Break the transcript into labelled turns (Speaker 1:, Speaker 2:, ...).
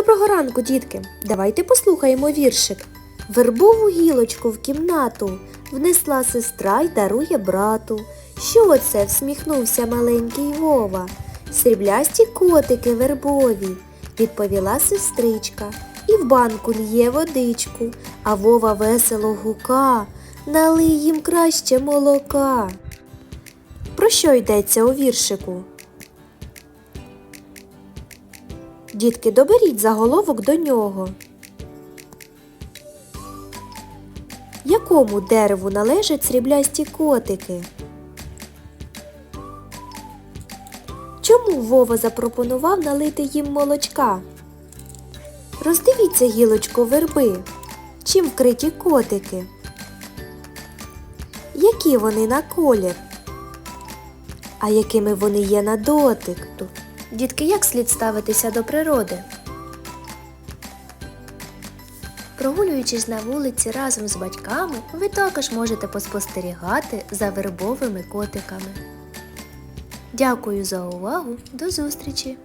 Speaker 1: Доброго ранку, дітки! Давайте послухаємо віршик. Вербову гілочку в кімнату внесла сестра й дарує брату. Що це? всміхнувся маленький Вова. Сріблясті котики вербові, відповіла сестричка, і в банку лє водичку, а Вова весело гука, налий їм краще молока. Про що йдеться у віршику? Дітки, доберіть заголовок до нього. Якому дереву належать сріблясті котики? Чому Вова запропонував налити їм молочка? Роздивіться гілочку верби. Чим вкриті котики? Які вони на колір? А якими вони є на дотик? Дітки, як слід ставитися до природи? Прогулюючись на вулиці разом з батьками, ви також можете поспостерігати за вербовими котиками. Дякую за увагу. До зустрічі!